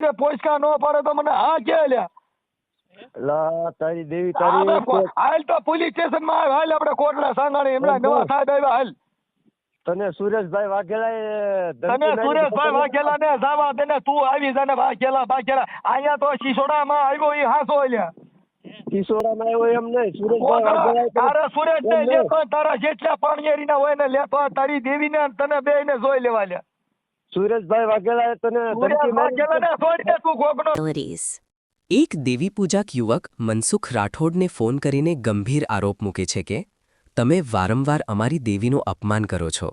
આજે પોચકા ન પાડે તો મને હા કે લ્યા? લા તારી દેવી તારી હાલ તો પોલીસ સ્ટેશનમાં આવ, હાલ આપણે કોટડા સાંગાણી એમના નવા સાહેબ આવ્યા હાલ. તને સુરેશભાઈ વાઘેલા તને સુરેશભાઈ વાઘેલા ને જાવા તને તું આવી જાને વાઘેલા વાઘેલા. અહીંયા તો શિશોડા માં આવ્યો એ હાસો લ્યા. કિશોરામાં આવ્યો એમ નહીં સુરેશભાઈ તારા સુરેશ ને લેતો તારા જેટલા પાણીયેરી ના હોય ને લેતો તારી દેવી ને તને બે ને જોઈ લેવા લ્યા સુરેશભાઈ વાઘેલાએ તને ધમકી મારી. એક દેવી પૂજક યુવક મનસુખ રાઠોડને ફોન કરીને ગંભીર આરોપ મૂકે છે કે તમે વારંવાર અમારી દેવીનું અપમાન કરો છો.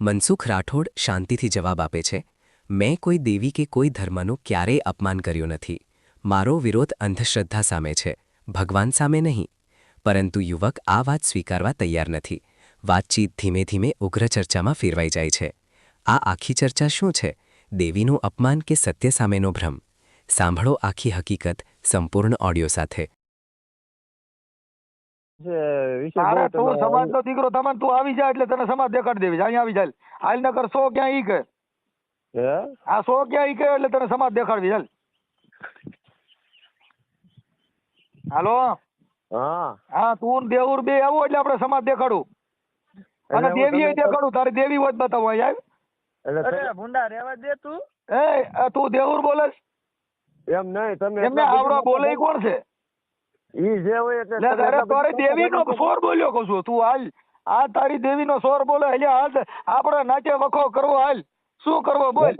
મનસુખ રાઠોડ શાંતિથી જવાબ આપે છે મેં કોઈ દેવી કે કોઈ ધર્મનું ક્યારેય અપમાન કર્યું નથી. મારો વિરોધ અંધશ્રદ્ધા સામે છે ભગવાન સામે નહીં. પરંતુ યુવક આ વાત સ્વીકારવા તૈયાર નથી. વાતચીત ધીમે ધીમે ઉગ્ર ચર્ચામાં ફેરવાઈ જાય છે. આ આખી ચર્ચા શું છે? દેવીનું અપમાન કે સત્ય સામેનો ભ્રમ? સાંભળો આખી હકીકત સંપૂર્ણ ઓડિયો સાથે. છે વિશે તારે બોલો તું તમે. સમાજ દીકરો તમને તું આવી જા એટલે તને સમાજ દેખાડી દેવી. અહીંયા આવી જાય હાલ નકર સો ક્યાં ઈ કે? આ સો ક્યાં ઈ કે એટલે તને સમાજ દેખાડવી ચાલ હાલો. હા. હા તું દેવુર બે આવું એટલે આપણે સમાજ દેખાડું. અને દેવી દેખાડું. તારી દેવી હોય તો બતાવો અહીંયા એટલે ભૂંડા રહેવા દે તું. એ તું દેવુર બોલે એમ નહીં તમે એમને આવડો બોલે કોણ છે? ઈ જે હોય એટલે તારે બધા- સોર બોલ્યો કહું છું. તું હાલ આ તારી દેવી નો સોર બોલે એટલે હાલ આપણે નાચે વખો કરવો હાલ. શું કરવો બોલ?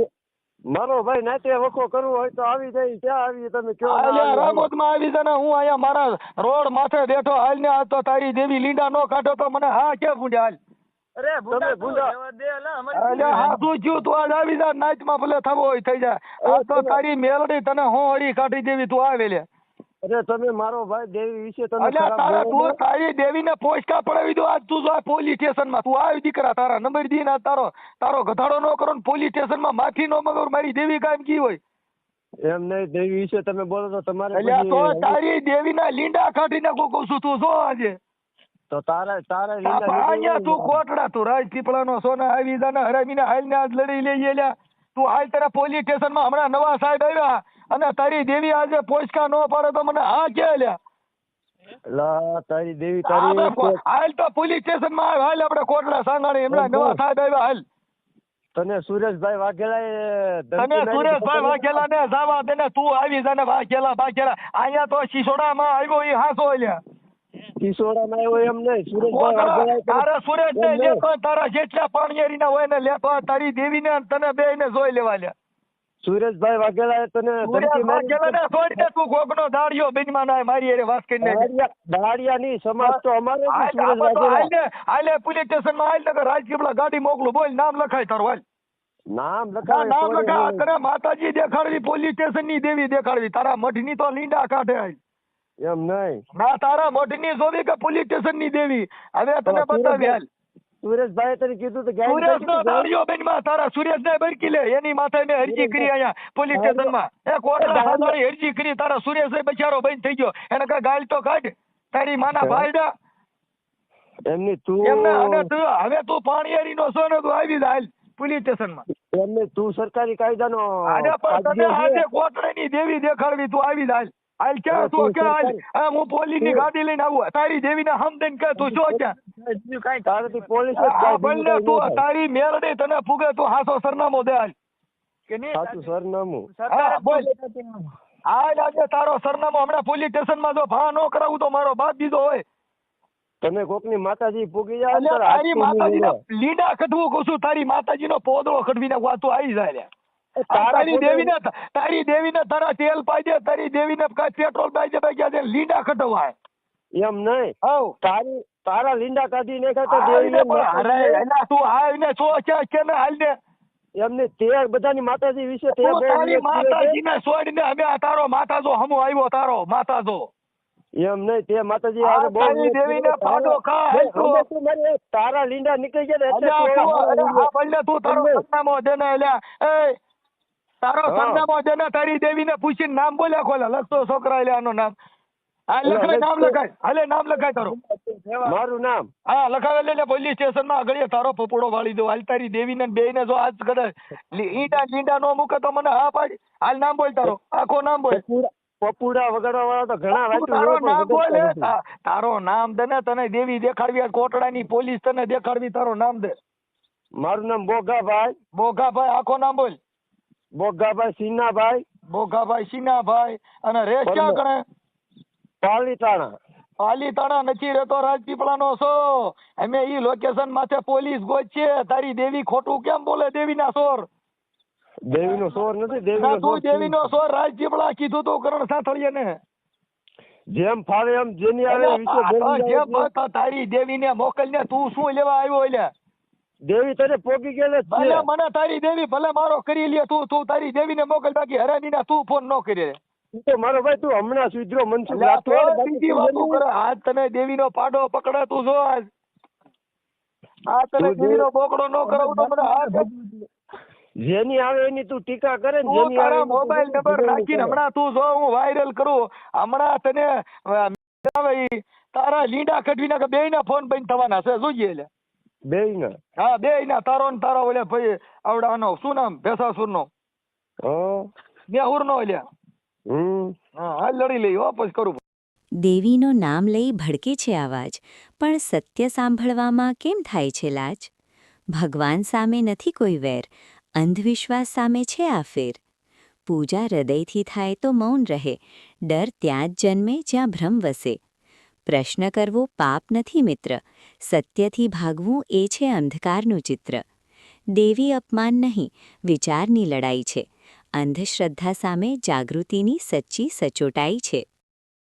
મારો ભાઈ નાતે વખો કરવો હોય તો આવી જાય ક્યાં આવી તમે કયો અલ્યા આવી? રામોદમાં આવી છે હું અહીંયા મારા રોડ માથે બેઠો હાલ ને આ તો તારી દેવી લીંડા નો કાઢો તો મને હા કે પૂંડ્યા હાલ. અરે તું ભૂંડા. દે? અમારી અલ્યા હા તું આજ આવી જા નાચમાં ભલે થવો હોય થઈ જાય. આ તો તારી મેલડી તને હું હળી કાઢી દેવી તું આવે લે. અરે તમે મારો ભાઈ દેવી વિશે તમે અલ્યા તારા તું તારી દેવીને પોસ્ટકા પડાવી દો આજ તું જો પોલીસ સ્ટેશનમાં તું આવી દીકરા તારા નંબર દી ના તારો તારો ગધાડો નો કરો ને પોલીસ સ્ટેશનમાં માફી નો મગર મારી દેવી કામ કી હોય? એમ નહીં દેવી વિશે તમે બોલો તો તમારે અલ્યા તો તારી દેવીના લીંડા કાઢી નાખું કહું છું તું જો આજે. તો તારા તારા અહીંયા તું કોટડા તું રાજ પીપળાનો સોના આવી જાને હરામીને હાલને આજ લડી લઈ ગયેલા તું હાલ તારા પોલીસ સ્ટેશનમાં હમણાં નવા સાહેબ આવ્યા અને તારી દેવી આજે પોચકા ન પાડે તો મને હા કે લ્યા લા તારી દેવી તારી હાલ તો પોલીસ સ્ટેશનમાં આવ હાલ આપણે કોટડા સાંગાણી હમણાં નવા સાહેબ આવ્યા હાલ. તને સુરેશભાઈ ધમકી તને સુરેશભાઈ વાઘેલા ને જાવા દે ને તું આવી જા ને વાઘેલા વાઘેલા. અહીંયા તો શિસોડામાં આવ્યો એ હાસો લ્યા. કિશોરામાં આવ્યો એમ નહીં. સુરેશભાઈ કોટડા, વાઘેલાએ તને- તારા સુરેશ ને લેતો તારા જેટલા પાણીયેરી ના હોય ને લેતો તારી દેવી ને તને બે ને જોઈ લેવા લ્યા સુરેશભાઈ વાઘેલાએ તને સુરેશ ધમકી મારી વાઘેલા ને છોડીને તું ગોગનો દાડિયો બેનમાં નાય મારી હારે વાત કરીને. દાળિયા- દાળિયાની સમાજ તો અમારે સુરેશ વાઘેલા. હાલને પોલીસ સ્ટેશનમાં હાલ નકર રાજકીય ગાડી મોકલું. બોલ નામ લખાય તારું હાલ. નામ ના, નામ લખાવ તને માતાજી દેખાડવી પોલીસ સ્ટેશનની દેવી દેખાડવી. તારા મઠની તો લીંડા કાઢે હાલ. એમ નહીં. ના તારા મોઢની જોવી કે પોલીસ સ્ટેશનની દેવી? હવે તને બતાવી હાલ સુરેશભાઈ તને કીધું તો સુરેશ નો દાડિયો બેનમાં તારા સુરેશ ને બરકી લે. એની માથે મેં અરજી કરી અહીંયા પોલીસ સ્ટેશનમાં. એ કોટડા તારી અરજી કરી તારા સુરેશ બચારો બંધ થઈ ગયો. એને કઈ ગાલ તો કાઢ. તારી માના? ભાઈડા એમની તું એમને અને તું હવે તું પાણીયારી નો છો ને તું આવી જા હાલ પોલીસ સ્ટેશનમાં. એમને તું સરકારી કાયદાનો આજે પણ તને આજે. કોટડાની દેવી દેખાડવી તું આવી જા હાલ હાલ ક્યાં તું કે હાલ? હું પોલીસની ગાડી લઈને આવું. તારી દેવી ને હમ દઈને કે તું જો ક્યાં? કઈ તારે પોલીસ જ આ જાય, બીજું બંને તું તારી મેરડે તને ફુગે તું હાસો સરનામો દે હાલ. કે નહીં સાચું સરનામું. હા, બોલ. હાલ આજે તારો સરનામો. હમણાં પોલીસ સ્ટેશનમાં જો ભા નો કરાવું તો મારો બાપ દીધો હોય. તમે કોકની માતાજી પૂગી જાય તારી માતાજી લીડા કઢવું કહું છું. તારી માતાજી નો પોદળો કઢવી નાખવા તું આવી જાય લ્યા. દેવી ને તારી દેવી ને તારા તેલ પાજે તારી દેવી ને પેટ્રોલ પાજે ભાઈ લીંડા ખટવાય? એમ નહીં. હવ. તારી તારા લીંડા કાઢી નાખ્યા તો દેવી ને અરે એલા તું હાલ ને છો છે કે ને હાલ ને? એમને તે બધાની માતાજી વિશે તે તારી માતાજી ને છોડીને અમે આ તારો માતાજો હમો આવ્યો તારો માતાજો. એમ નહીં તે માતાજી આ હારે બહુ તારી દેવીને ફાડો ખા, તારા લીંડા નીકળી ગયા ને એટલે તું તારો એમને. દેને દે એ તારો. સરનામો જેને ને તારી દેવીને પૂછીને નામ બોલ્યા ખોલા લખતો છોકરા એટલે આનું નામ. હા લખાય નામ લખાય હાલે નામ લખાય તારો. મારું નામ? હા લખાવે લઈને પોલીસ સ્ટેશનમાં આગળ તારો પપોડો વાળી દો. હાલ તારી દેવી ને બે ને જો આજ કદાચ ઈંડા લીંડા નો મૂકે તો મને હા પાડી. હાલ નામ બોલ તારો. આખો નામ બોલ. પપુડા વગાડવા વાળા તો ઘણા વાંચ્યું તારો નામ બોલે. તારો નામ દે ને તને દેવી દેખાડવી આ કોટડાની પોલીસ તને દેખાડવી તારો નામ દે. મારું નામ બોગાભાઈ. બોગાભાઈ આખો નામ બોલ. બોગાભાઈ સિન્હાભાઈ. બોગાભાઈ સિન્હાભાઈ. અને રેસ ક્યાં કરે પાલીતાણા. પાલીતાણા નથી રહેતો રાજપીપળાનો છો. અમે ઈ લોકેશન માથે પોલીસ ગોજ છે. તારી દેવી ખોટું કેમ બોલે દેવીના સોર? દેવીનો સોર નથી ના દેવીનો તું દેવી દેવીનો સોર રાજપીપળા કીધું તો કરણ સાંથળીએ ને જેમ ફાવે એમ જેની આવે વિશે તારી દેવીને મોકલને તું શું લેવા આવ્યો એટલે? દેવી તને પોગી ગયેલ ભલે મને તારી દેવી ભલે મારો કરી લે તું તું તારી દેવીને મોકલ બાકી હરામીના તું ફોન ન કરી. તું તો મારો ભાઈ તું હમણાં સુધરો મનસુખ એટલે આ તો રાઠોડ બાકી બીજી વાતો કરે. આજ તને દેવીનો પાડો પકડે તું જો આજ આ તને દેવી નો બોકડો ન કરો તો મને હાથ જેની આવે એની તું ટીકા કરે ને જેની આવે મોબાઈલ નંબર નાખીને હમણાં તું જો હું વાયરલ કરું. હમણાં તને આવે તારા લીંડા કઢવી નાખે બે ના ફોન બંધ થવાના છે જોઈએ એટલે બેયના. હા બે ના તારો ને તારો ઓલે ભાઈ આવડાનો શું નામ? ભેસાસુર નો નેહુર નો ઓલ્યા હમ. હા લડી લઈ. વાપસ કરું. દેવીનું નામ લઈ ભડકે છે આવાજ. પણ સત્ય સાંભળવામાં કેમ થાય છે લાજ? ભગવાન સામે નથી કોઈ વેર. અંધવિશ્વાસ સામે છે આ ફેર. પૂજા હૃદયથી થાય તો મૌન રહે. ડર ત્યાં જ જન્મે જ્યાં ભ્રમ વસે. પ્રશ્ન કરવો પાપ નથી મિત્ર. સત્યથી ભાગવું એ છે અંધકારનું ચિત્ર. દેવી અપમાન નહીં, વિચારની લડાઈ છે. અંધશ્રદ્ધા સામે જાગૃતિની સચ્ચી સચોટાઈ છે.